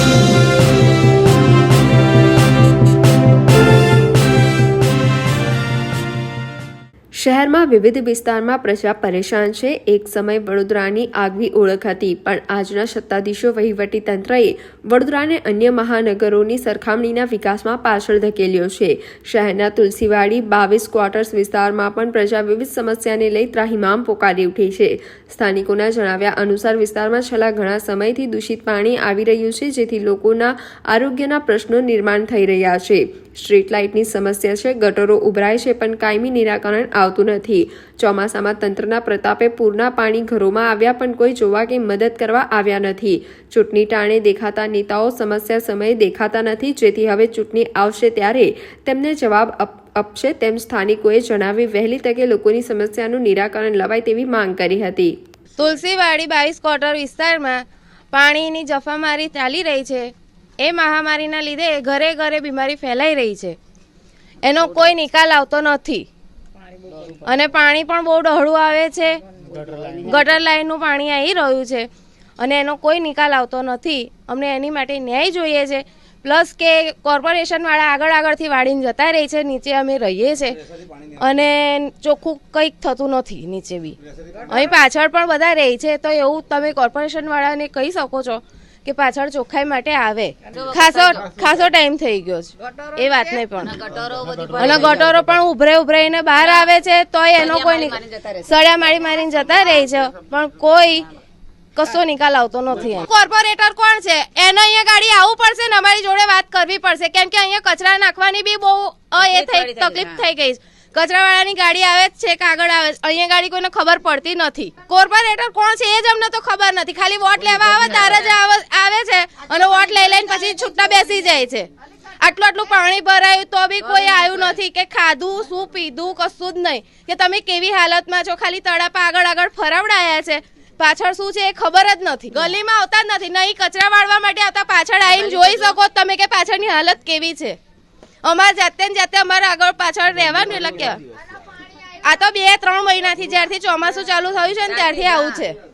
Thank you. શહેરમાં વિવિધ વિસ્તારમાં પ્રજા પરેશાન છે. એક સમય વડોદરાની આગવી ઓળખ હતી, પણ આજના સત્તાધીશો તંત્રએ વડોદરાને અન્ય મહાનગરોની સરખામણીના વિકાસમાં પાછળ ધકેલ્યો છે. શહેરના તુલસીવાડી, બાવીસ ક્વાર્ટર્સ વિસ્તારમાં પણ પ્રજા વિવિધ સમસ્યાને લઈ ત્રાહિમામ પોકારી ઉઠી છે. સ્થાનિકોના જણાવ્યા અનુસાર વિસ્તારમાં છેલ્લા ઘણા સમયથી દૂષિત પાણી આવી રહ્યું છે, જેથી લોકોના આરોગ્યના પ્રશ્નો નિર્માણ થઈ રહ્યા છે. સ્ટ્રીટ લાઇટની સમસ્યા છે, ગટરો ઉભરાય છે, પણ કાયમી નિરાકરણ આવતું નથી. ચોમાસામાં તંત્રના પ્રતાપે પૂરના પાણી ઘરોમાં આવ્યા, પણ કોઈ જોવા કે મદદ કરવા આવ્યા નથી. ચૂંટણી ટાણે દેખાતા નેતાઓ સમસ્યા સમયે દેખાતા નથી, જેથી હવે ચૂંટણી આવશે ત્યારે તેમને જવાબ અપ- આપશે તેમ સ્થાનિકોએ જણાવી વહેલી તકે લોકોની સમસ્યાનું નિરાકરણ લવાય તેવી માંગ કરી હતી. તુલસીવાડી બાવીસ ક્વાર્ટર વિસ્તારમાં પાણીની જફામારી ચાલી રહી છે. એ મહામારીના લીધે ઘરે ઘરે બીમારી ફેલાઈ રહી છે. એનો કોઈ નિકાલ આવતો નથી. અને પાણી પણ બહુ ડહોળું આવે છે. ગટર લાઈનનું પાણી આવી રહ્યું છે. અને એનો કોઈ નિકાલ આવતો નથી. અમને એની માટે ન્યાય જોઈએ છે. પ્લસ કે કોર્પોરેશનવાળા આગળ આગળથી વાળીને જતા રહે છે. નીચે અમે રહીએ છીએ અને ચોખ્ખું કંઈક થતું નથી નીચે બી. અહીં પાછળ પણ બધા રહે છે. તો એવું તમે કોર્પોરેશનવાળાને કહી શકો છો કે પાછળ ચોખ્ખાઈ માટે આવે. ખાસો ખાસો ટાઈમ થઈ ગયો છે. એ વાતને પણ. અને ગટરો પણ ઉભરે ઉભરાઈને બહાર આવે છે તોય એનો કોઈ સળિયા મારી મારીને જતા રહે છે પણ કોઈ કશો નિકાલ આવતો નથી કોર્પોરેટર કોણ છે? એને અહીંયા ગાડી આવવું પડશે ને અમારી જોડે વાત કરવી પડશે. કેમ કે અહીંયા કચરા નાખવાની બી બહુ અ, એ થઈ તકલીફ થઈ ગઈ છે. કચરાવાળાની ગાડી આવે જ છે કે આગળ આવે અહીંયા ગાડી કોઈને ખબર પડતી નથી. કોર્પોરેટર કોણ છે એ જ અમને તો ખબર નથી. ખાલી વોટ લેવા આવે, તારે જ આવે છે અને વોટ લઈ લઈને પછી છૂટા બેસી જાય છે. આટલું આટલું પાણી ભરાયું તો બી કોઈ આવ્યું નથી કે ખાધું, શું પીધું, કશું જ નહીં. કે તમે કેવી હાલતમાં છો? ખાલી તળાપા આગળ આગળ ફરવડાયા છે. પાછળ શું છે એ ખબર જ નથી. ગલીમાં આવતા જ નથી. નહીં કચરા વાળવા માટે આવતા, પાછળ આવીને જોઈ શકો તમે કે પાછળની હાલત કેવી છે. અમારે જાતે ને જાતે અમારે આગળ પાછળ રહેવાનું એટલે કે આ તો બે ત્રણ મહિનાથી જ્યારથી ચોમાસું ચાલુ થયું છે ને ત્યારથી આવું છે.